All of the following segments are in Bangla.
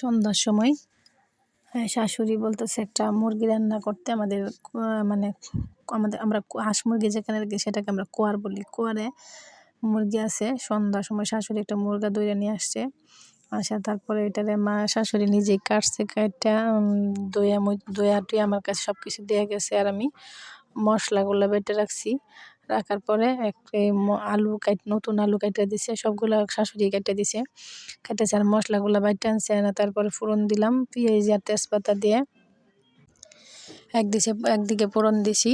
সন্ধ্যার সময় হ্যাঁ, শাশুড়ি বলতেছে একটা মুরগি রান্না করতে আমাদের মানে আমাদের আমরা হাঁস মুরগি যেখানে সেটাকে আমরা কোয়ার বলি। কোয়ারে মুরগি আছে সন্ধ্যার সময় শাশুড়ি একটা মুরগা দইরে নিয়ে আসছে। আসা তারপরে এটারে মা শাশুড়ি নিজেই কাটছে কাটটা দইয়া দইয়া টুই আমার কাছে সব কিছু দেওয়া গেছে আর আমি মশলাগুলো বেটে রাখছি। রাখার পরে একটা আলু কাট নতুন আলু কাটে দিছে, সবগুলো শাশুড়ি কেটে দিছে। কেটেছে আর মশলাগুলো বাইটে আনছে না তারপরে ফোড়ন দিলাম, পেঁয়াজ আর তেজপাতা দিয়ে। এক দিছে একদিকে ফোড়ন দিছি।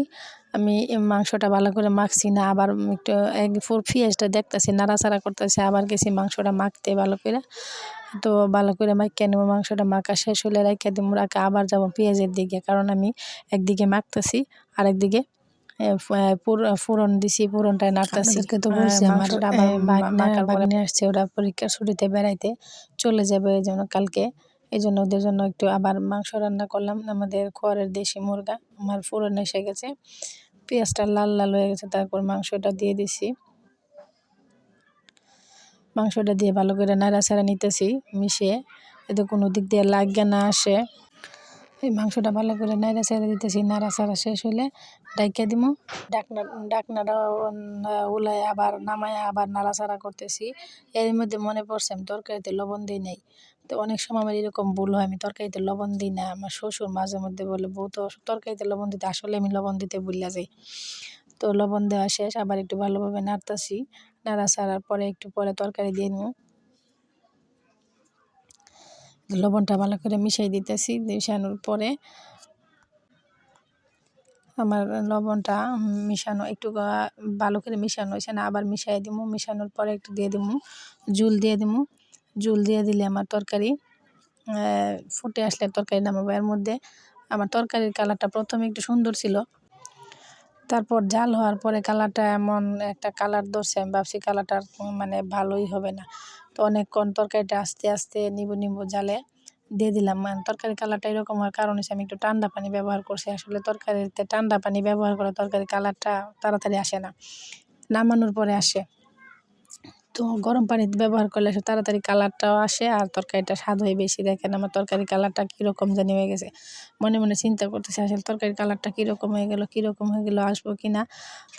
আমি মাংসটা ভালো করে মাখছি না, আবার একটু এক ফোর পেঁয়াজটা দেখতেছি, নাড়াচাড়া করতেছে, আবার গেছি মাংসটা মাখতে ভালো করে। তো ভালো করে মাখিয়ে নেব, মাংসটা মাখা শেষ হলে রেখে দিব রাখা আবার যাব পেঁয়াজের দিকে, কারণ আমি একদিকে মাখতেছি আর একদিকে ফোড়ন দিছি ফোড়নটায় নাড়তেছি। তো বলছি আমার বাগনে আসছে ওরা পরীক্ষার ছুটিতে বেড়াইতে চলে যাবে এই জন্য কালকে। এই জন্য ওদের জন্য একটু আবার মাংস রান্না করলাম। আমাদের খড়ের দেশি মুরগা আমার ফোড়ন এসে গেছে। পেঁয়াজটা লাল লাল হয়ে গেছে তারপর মাংসটা দিয়ে দিছি। মাংসটা দিয়ে ভালো করে নাড়া নাড়াচাড়া নিতেছি মিশিয়ে। এতে কোনো দিক দিয়ে লাগিয়ে না আসে। এই মাংসটা ভালো করে নাড়া ছেড়ে দিতেছি নাড়া ছাড়া শেষ হলে ডাইকা দিমু। ডাকনা, ডাকনাটা উলাই আবার নামায় আবার নাড়াচাড়া করতেছি। এর মধ্যে মনে পড়ছে আমি তরকারিতে লবণ দিই নাই। তো অনেক সময় আমার এরকম ভুল হয়, আমি তরকারিতে লবণ দিই না। আমার শ্বশুর মাঝে মধ্যে বলে, বউ, তো তরকারিতে লবণ দিতে, আসলে আমি লবণ দিতে ভুলিয়া যাই। তো লবণ দেওয়া শেষ, আবার একটু ভালোভাবে নাড়তাছি। নাড়া ছাড়ার পরে একটু পরে তরকারি দিয়ে নিব লবণটা ভালো করে মিশাই দিতেছি মিশানোর পরে আমার লবণটা মিশানো একটু ভালো করে মিশানো হয়েছে না, আবার মিশাই দিব মিশানোর পরে একটু দিয়ে দিব জুল দিয়ে দিব জুল দিয়ে দিলে আমার তরকারি ফুটে আসলে তরকারি নামাবো। এর মধ্যে আমার তরকারির কালারটা প্রথমে একটু সুন্দর ছিল তারপর জাল হওয়ার পরে কালারটা এমন একটা কালার ধরছে, আমি ভাবছি কালারটার মানে ভালোই হবে না। তো অনেকক্ষণ তরকারিটা আস্তে আস্তে নিবু নিবু জালে দিয়ে দিলাম। মানে তরকারি কালারটা এরকম হওয়ার কারণ হচ্ছে আমি একটু ঠান্ডা পানি ব্যবহার করছি। আসলে তরকারিতে ঠান্ডা পানি ব্যবহার করে তরকারি কালারটা তাড়াতাড়ি আসে না, নামানোর পরে আসে। তো গরম পানি ব্যবহার করলে সে তাড়াতাড়ি কালারটাও আসে আর তরকারিটা স্বাদ হয়ে বেশি। দেখেন আমার তরকারি কালারটা কীরকম জানি হয়ে গেছে। মনে মনে চিন্তা করতেছে, আসলে তরকারি কালারটা কীরকম হয়ে গেল, কীরকম হয়ে গেলো, আসব কি না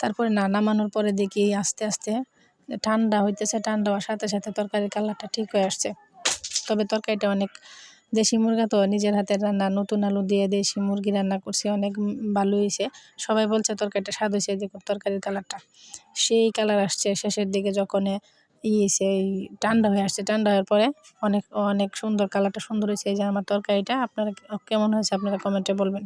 তারপরে না, নামানোর পরে দেখি আস্তে আস্তে ঠান্ডা হইতেছে, ঠান্ডা হওয়ার সাথে সাথে তরকারির কালারটা ঠিক হয়ে আসছে। তবে তরকারিটা অনেক দেশি মুরগা তো, নিজের হাতের রান্না, নতুন আলু দিয়ে দেশি মুরগি রান্না করছি, অনেক ভালো হয়েছে। সবাই বলছে তরকারিটা স্বাদ হয়েছে দেখুন তরকারির কালারটা। সেই কালার আসছে শেষের দিকে যখন ইয়েছে সেই ঠান্ডা হয়ে আসছে। ঠান্ডা হওয়ার পরে অনেক অনেক সুন্দর কালারটা সুন্দর হয়েছে। এই যে আমার তরকারিটা, আপনারা কেমন হয়েছে আপনারা কমেন্টে বলবেন।